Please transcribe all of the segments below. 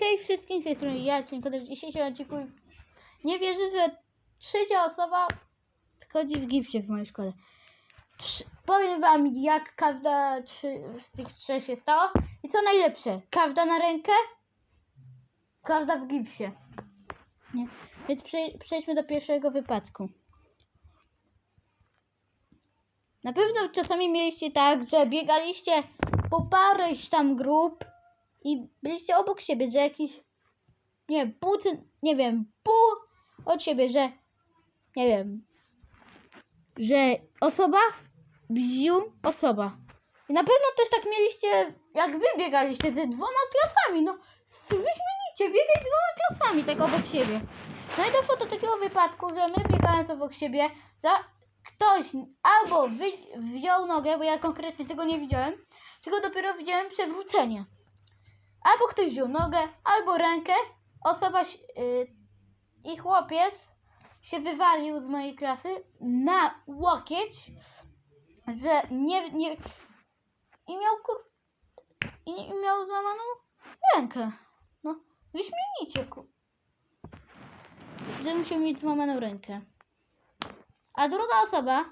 hej wszystkim z tej strony ja, Cienkodem. W dzisiejszym odcinku nie wierzę, że trzecia osoba chodzi w gipsie w mojej szkole. Powiem wam jak każda trzy, z tych trzech się stało i co najlepsze, każda na rękę, każda w gipsie. Nie? Więc prze, przejdźmy do pierwszego wypadku. Na pewno czasami mieliście tak, że biegaliście po paręś tam grup i byliście obok siebie, że jakiś, nie wiem, pół, nie wiem, pół od siebie, że, nie wiem, że osoba, bzium, osoba. I na pewno też tak mieliście, jak wy biegaliście ze dwoma klasami, no, wyśmienicie, biegać dwoma klasami, tak obok siebie. No i doszło do takiego wypadku, że my biegając obok siebie, za ktoś albo wziął nogę, bo ja konkretnie tego nie widziałem, tylko dopiero widziałem przewrócenie. Albo ktoś wziął nogę, albo rękę, osoba ś- y, i chłopiec się wywalił z mojej klasy na łokieć, że nie, nie i miał kur... i, i miał złamaną rękę. No, wyśmienicie ku... że musiał mieć złamaną rękę. A druga osoba,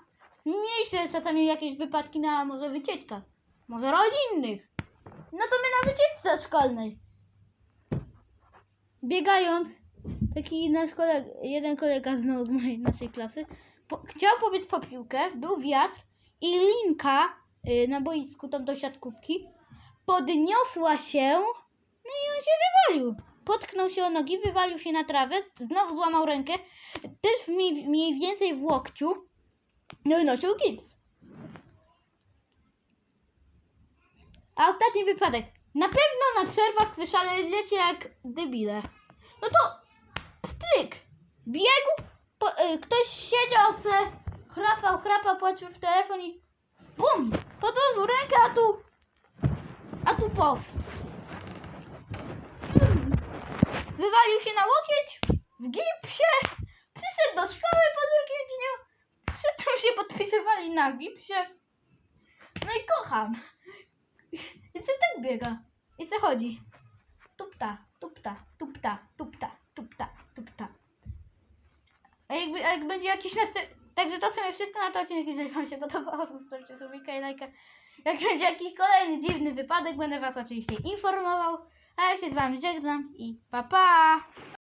mieliście czasami jakieś wypadki na może wycieczkach, może rodzinnych. No to my na wycieczce szkolnej. Biegając, taki nasz kolega, jeden kolega znowu z mojej naszej klasy, po, chciał pobiec po piłkę, był wiatr i linka y, na boisku, tam do siatkówki, podniosła się, no i on się wywalił. Potknął się o nogi, wywalił się na trawę, znowu złamał rękę, też mniej, mniej więcej w łokciu, no i nosił gips. A ostatni wypadek. Na pewno na przerwach szalejecie jak debile. No to stryk. Biegł, po, y, ktoś siedział se, chrapał, chrapał, patrzył w telefon i bum! Podłożył rękę, a tu a tu pow. Hmm. Wywalił się na łokieć w gipsie. Przyszedł do szkoły po drugim dniu. Wszyscy się podpisywali na gipsie. No i kocham. Biega? I co chodzi? Tupta, tupta, tupta, tupta, tupta, tupta. A jakby, a jak będzie jakiś następny... Także to są wszystko na to odcinek, jeżeli wam się podobało, zostawcie subika i lajka. Jak będzie jakiś kolejny dziwny wypadek, będę was oczywiście informował. A ja się z wami żegnam i pa pa!